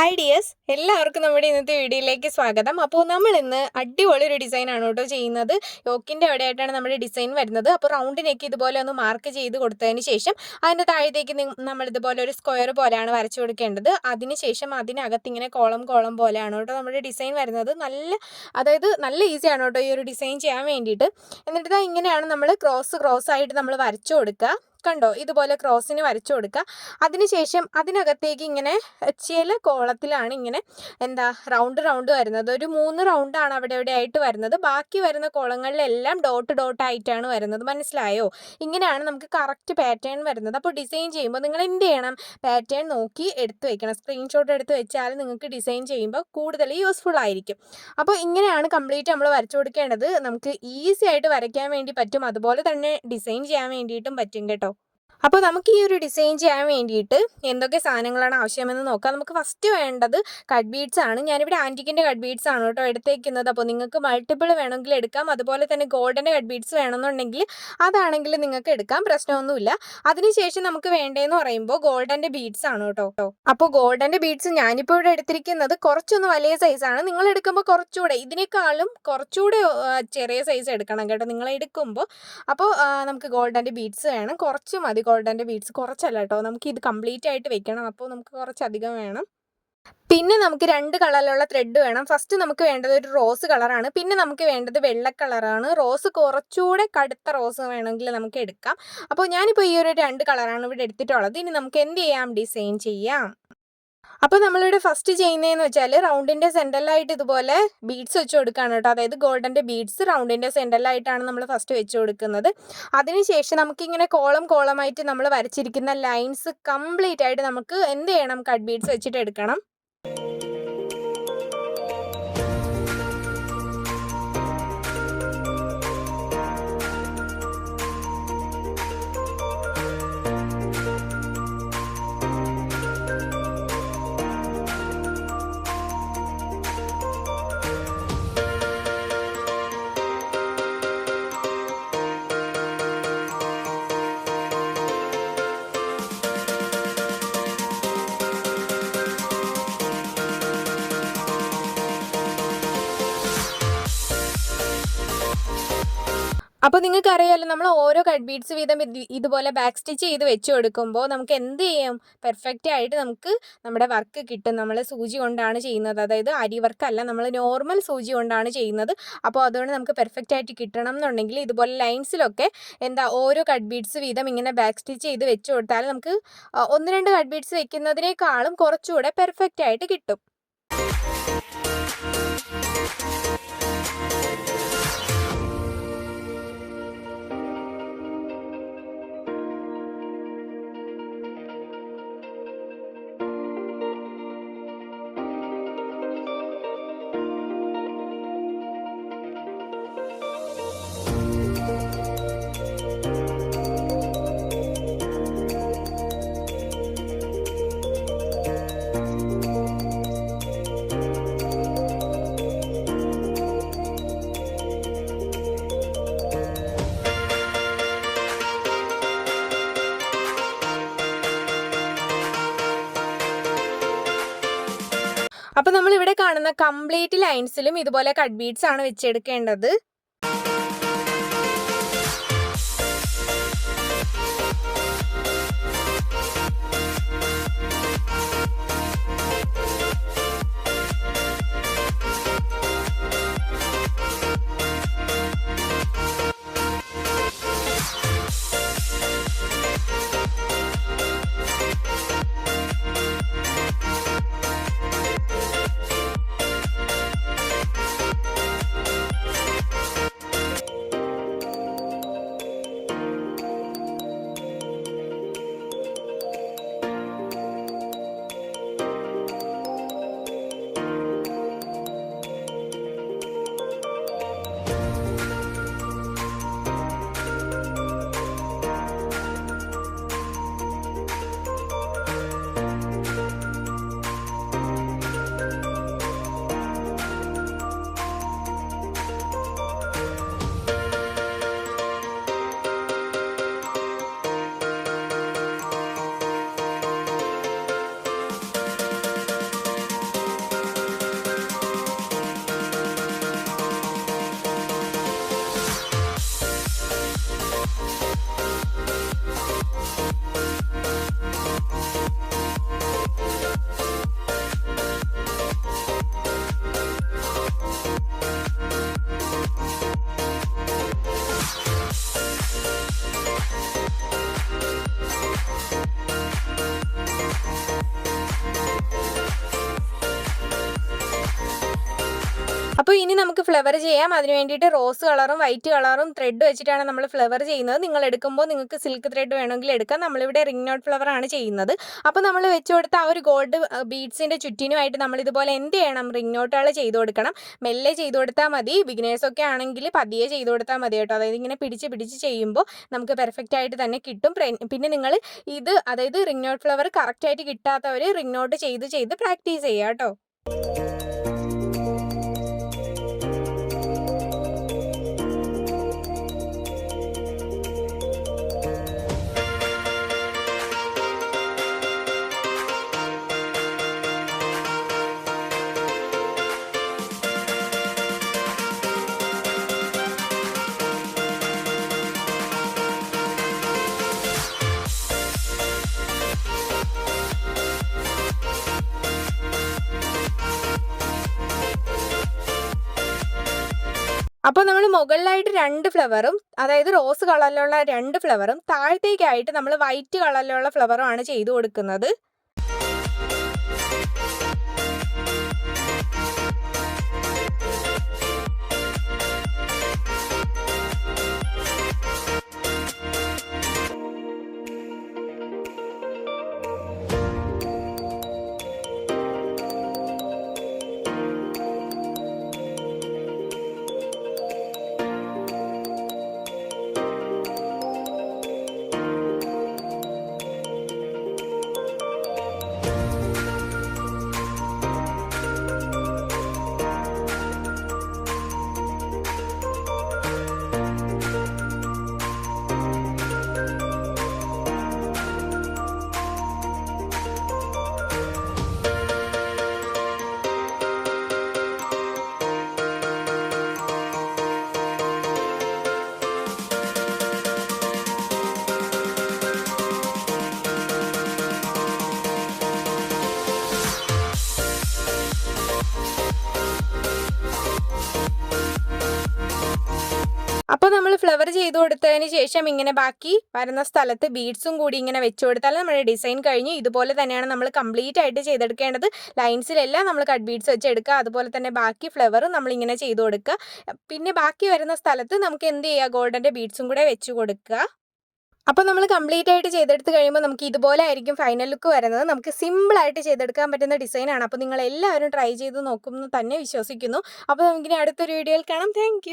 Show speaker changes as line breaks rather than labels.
Hi dears എല്ലാവർക്കും നമ്മുടെ ഇന്നത്തെ വീഡിയോയിലേക്ക് സ്വാഗതം. അപ്പോൾ നമ്മൾ ഇന്ന് അടിപൊളി ഒരു ഡിസൈൻ ആണ് കേട്ടോ ചെയ്യുന്നത്. യോക്കിന്റെ അവിടെയായിട്ടാണ് നമ്മുടെ ഡിസൈൻ വരുന്നത്. അപ്പോൾ റൗണ്ടിനേക്ക് ഇതുപോലെ ഒന്ന് മാർക്ക് ചെയ്ത് കൊടുത്തതിന് ശേഷം അതിന്റെ താഴത്തേക്ക് നമ്മൾ ഇതുപോലെ ഒരു സ്ക്വയർ പോലെയാണ് വരച്ചു കൊടുക്കേണ്ടത്. അതിനുശേഷം അതിനകത്ത് ഇങ്ങനെ കോളം കോളം പോലെയാണ് കേട്ടോ നമ്മുടെ ഡിസൈൻ വരുന്നത്. നല്ല അതായത് നല്ല ഈസിയാണ് കേട്ടോ ഈ ഒരു ഡിസൈൻ ചെയ്യാൻ വേണ്ടിയിട്ട്. എന്നിട്ട് ഇങ്ങനെയാണ് നമ്മൾ ക്രോസ് ക്രോസ് ആയിട്ട് നമ്മൾ വരച്ചു കൊടുക്കുക. കണ്ടോ? ഇതുപോലെ ക്രോസിന് വരച്ചു കൊടുക്കുക. അതിനുശേഷം അതിനകത്തേക്ക് ഇങ്ങനെ ചില കോളത്തിലാണ് ഇങ്ങനെ എന്താ റൗണ്ട് റൗണ്ട് വരുന്നത്. ഒരു മൂന്ന് റൗണ്ടാണ് അവിടെ ഇവിടെ ആയിട്ട് വരുന്നത്. ബാക്കി വരുന്ന കോളങ്ങളിലെല്ലാം ഡോട്ട് ഡോട്ട് ആയിട്ടാണ് വരുന്നത്. മനസ്സിലായോ? ഇങ്ങനെയാണ് നമുക്ക് കറക്റ്റ് പാറ്റേൺ വരുന്നത്. അപ്പോൾ ഡിസൈൻ ചെയ്യുമ്പോൾ നിങ്ങൾ എന്ത് ചെയ്യണം? പാറ്റേൺ നോക്കി എടുത്തു വെക്കണം. സ്ക്രീൻഷോട്ട് എടുത്ത് വെച്ചാൽ നിങ്ങൾക്ക് ഡിസൈൻ ചെയ്യുമ്പോൾ കൂടുതൽ യൂസ്ഫുൾ ആയിരിക്കും. അപ്പോൾ ഇങ്ങനെയാണ് കംപ്ലീറ്റ് നമ്മൾ വരച്ചു കൊടുക്കേണ്ടത്. നമുക്ക് ഈസി ആയിട്ട് വരയ്ക്കാൻ വേണ്ടി പറ്റും. അതുപോലെ തന്നെ ഡിസൈൻ ചെയ്യാൻ വേണ്ടിയിട്ടും പറ്റും കേട്ടോ. അപ്പോൾ നമുക്ക് ഈ ഒരു ഡിസൈൻ ചെയ്യാൻ വേണ്ടിയിട്ട് എന്തൊക്കെ സാധനങ്ങളാണ് ആവശ്യമെന്ന് നോക്കാം. നമുക്ക് ഫസ്റ്റ് വേണ്ടത് കട്ട് ബീഡ്സ് ആണ്. ഞാനിവിടെ ആന്റിക്കിന്റെ കട്ട് ബീഡ്സ് ആണ് കേട്ടോ എടുത്തേക്കുന്നത്. അപ്പോൾ നിങ്ങൾക്ക് മൾട്ടിപ്പിൾ വേണമെങ്കിൽ എടുക്കാം. അതുപോലെ തന്നെ ഗോൾഡന്റെ കട്ട് ബീഡ്സ് വേണമെന്നുണ്ടെങ്കിൽ അതാണെങ്കിൽ നിങ്ങൾക്ക് എടുക്കാം. പ്രശ്നമൊന്നുമില്ല. അതിനുശേഷം നമുക്ക് വേണ്ടതെന്ന് പറയുമ്പോൾ ഗോൾഡന്റെ ബീഡ്സ് ആണ് കേട്ടോ. അപ്പോൾ ഗോൾഡന്റെ ബീഡ്സ് ഞാനിപ്പോൾ ഇവിടെ എടുത്തിരിക്കുന്നത് കുറച്ചൊന്ന് വലിയ സൈസാണ് നിങ്ങൾ എടുക്കുമ്പോൾ കുറച്ചുകൂടെ ഇതിനേക്കാളും കുറച്ചുകൂടെ ചെറിയ സൈസ് എടുക്കണം കേട്ടോ. നിങ്ങൾ എടുക്കുമ്പോൾ. അപ്പോൾ നമുക്ക് ഗോൾഡന്റെ ബീഡ്സ് വേണം. കുറച്ച് മതി. ഗോൾഡന്റെ ബീഡ്സ് കുറച്ചല്ല കേട്ടോ. നമുക്ക് ഇത് കംപ്ലീറ്റ് ആയിട്ട് വെക്കണം. അപ്പോൾ നമുക്ക് കുറച്ചധികം വേണം. പിന്നെ നമുക്ക് രണ്ട് കളറിലുള്ള ത്രെഡ് വേണം. ഫസ്റ്റ് നമുക്ക് വേണ്ടത് ഒരു റോസ് കളറാണ് പിന്നെ നമുക്ക് വേണ്ടത് വെള്ള കളറാണ് റോസ് കുറച്ചുകൂടെ കടുത്ത റോസ് വേണമെങ്കിൽ നമുക്ക് എടുക്കാം. അപ്പോൾ ഞാനിപ്പോൾ ഈ ഒരു രണ്ട് കളറാണ് ഇവിടെ എടുത്തിട്ടുള്ളത്. ഇനി നമുക്ക് എന്ത് ചെയ്യാം? ഡിസൈൻ ചെയ്യാം. അപ്പോൾ നമ്മളിവിടെ ഫസ്റ്റ് ചെയ്യുന്നതെന്ന് വെച്ചാൽ റൗണ്ടിന്റെ സെന്ററിലായിട്ട് ഇതുപോലെ ബീഡ്സ് വെച്ച് കൊടുക്കുകയാണ് കേട്ടോ. അതായത് ഗോൾഡന്റെ ബീഡ്സ് റൗണ്ടിന്റെ സെന്ററിലായിട്ടാണ് നമ്മൾ ഫസ്റ്റ് വെച്ച് കൊടുക്കുന്നത്. അതിനുശേഷം നമുക്കിങ്ങനെ കോളം കോളമായിട്ട് നമ്മൾ വരച്ചിരിക്കുന്ന ലൈൻസ് കംപ്ലീറ്റ് ആയിട്ട് നമുക്ക് എന്ത് ചെയ്യണം? കട്ട് ബീഡ്സ് വെച്ചിട്ട് എടുക്കണം. അപ്പോൾ നിങ്ങൾക്ക് അറിയാമല്ലോ നമ്മൾ ഓരോ കട്ട് ബീഡ്സ് വീതം ഇതുപോലെ ബാക്ക് സ്റ്റിച്ച് ചെയ്ത് വെച്ച് കൊടുക്കുമ്പോൾ നമുക്ക് എന്ത് ചെയ്യാം? പെർഫെക്റ്റ് ആയിട്ട് നമുക്ക് നമ്മുടെ വർക്ക് കിട്ടും. നമ്മൾ സൂചി കൊണ്ടാണ് ചെയ്യുന്നത്. അതായത് അരി വർക്കല്ല നമ്മൾ നോർമൽ സൂചി കൊണ്ടാണ് ചെയ്യുന്നത്. അപ്പോൾ അതുകൊണ്ട് നമുക്ക് പെർഫെക്റ്റ് ആയിട്ട് കിട്ടണം എന്നുണ്ടെങ്കിൽ ഇതുപോലെ ലൈൻസിലൊക്കെ എന്താ ഓരോ കട്ട് ബീഡ്സ് വീതം ഇങ്ങനെ ബാക്ക് സ്റ്റിച്ച് ചെയ്ത് വെച്ച് കൊടുത്താൽ നമുക്ക് ഒന്ന് രണ്ട് കട്ട് ബീഡ്സ് വെക്കുന്നതിനേക്കാളും കുറച്ചുകൂടെ പെർഫെക്റ്റ് ആയിട്ട് കിട്ടും. അപ്പോൾ നമ്മൾ ഇവിടെ കാണുന്ന കംപ്ലീറ്റ് ലൈൻസിലും ഇതുപോലെ കട്ട് ബീഡ്സ് ആണ് വെച്ചെടുക്കേണ്ടത്. അപ്പോൾ ഇനി നമുക്ക് ഫ്ലവർ ചെയ്യാം. അതിന് വേണ്ടിയിട്ട് റോസ് കളറും വൈറ്റ് കളറും ത്രെഡ് വെച്ചിട്ടാണ് നമ്മൾ ഫ്ലവർ ചെയ്യുന്നത്. നിങ്ങൾ എടുക്കുമ്പോൾ നിങ്ങൾക്ക് സിൽക്ക് ത്രെഡ് വേണമെങ്കിൽ എടുക്കാം. നമ്മളിവിടെ റിംഗ് നോട്ട് ഫ്ലവർ ആണ് ചെയ്യുന്നത്. അപ്പോൾ നമ്മൾ വെച്ച് കൊടുത്ത ആ ഒരു ഗോൾഡ് ബീഡ്സിന്റെ ചുറ്റിനുമായിട്ട് നമ്മൾ ഇതുപോലെ എന്ത് ചെയ്യണം? റിംഗ് നോട്ടുകൾ ചെയ്ത് കൊടുക്കണം. മെല്ലെ ചെയ്ത് കൊടുത്താൽ മതി. ബിഗിനേഴ്സൊക്കെ ആണെങ്കിൽ പതിയെ ചെയ്ത് കൊടുത്താൽ മതി കേട്ടോ. അതായത് ഇങ്ങനെ പിടിച്ച് പിടിച്ച് ചെയ്യുമ്പോൾ നമുക്ക് പെർഫെക്റ്റ് ആയിട്ട് തന്നെ കിട്ടും. പിന്നെ നിങ്ങൾ ഇത് അതായത് റിംഗ് നോട്ട് ഫ്ലവർ കറക്റ്റായിട്ട് കിട്ടാത്തവർ റിംഗ് നോട്ട് ചെയ്ത് ചെയ്ത് പ്രാക്ടീസ് ചെയ്യുക കേട്ടോ. അപ്പോൾ നമ്മൾ മുകളിലായിട്ട് രണ്ട് ഫ്ലവറും അതായത് റോസ് കളറിലുള്ള രണ്ട് ഫ്ലവറും താഴത്തേക്കായിട്ട് നമ്മൾ വൈറ്റ് കളറിലുള്ള ഫ്ലവറും ആണ് ചെയ്തു കൊടുക്കുന്നത്. അപ്പോൾ നമ്മൾ ഫ്ലവർ ചെയ്ത് കൊടുത്തതിന് ശേഷം ഇങ്ങനെ ബാക്കി വരുന്ന സ്ഥലത്ത് ബീഡ്സും കൂടി ഇങ്ങനെ വെച്ച് കൊടുത്താൽ നമ്മുടെ ഡിസൈൻ കഴിഞ്ഞു. ഇതുപോലെ തന്നെയാണ് നമ്മൾ കംപ്ലീറ്റ് ആയിട്ട് ചെയ്തെടുക്കേണ്ടത്. ലൈൻസിലെല്ലാം നമ്മൾ കട്ട് ബീഡ്സ് വെച്ച് എടുക്കുക. അതുപോലെ തന്നെ ബാക്കി ഫ്ലവർ നമ്മളിങ്ങനെ ചെയ്ത് കൊടുക്കുക. പിന്നെ ബാക്കി വരുന്ന സ്ഥലത്ത് നമുക്ക് എന്ത് ചെയ്യുക? ഗോൾഡന്റെ ബീഡ്സും കൂടെ വെച്ച് കൊടുക്കുക. അപ്പോൾ നമ്മൾ കംപ്ലീറ്റ് ആയിട്ട് ചെയ്തെടുത്ത് കഴിയുമ്പോൾ നമുക്ക് ഇതുപോലെ ആയിരിക്കും ഫൈനൽ ലുക്ക് വരുന്നത്. നമുക്ക് സിമ്പിൾ സിമ്പിളായിട്ട് ചെയ്തെടുക്കാൻ പറ്റുന്ന ഡിസൈനാണ് അപ്പോൾ നിങ്ങൾ എല്ലാവരും ട്രൈ ചെയ്ത് നോക്കുമെന്ന് തന്നെ വിശ്വസിക്കുന്നു. അപ്പോൾ നമുക്കിനി അടുത്തൊരു വീഡിയോയിൽ കാണാം. താങ്ക്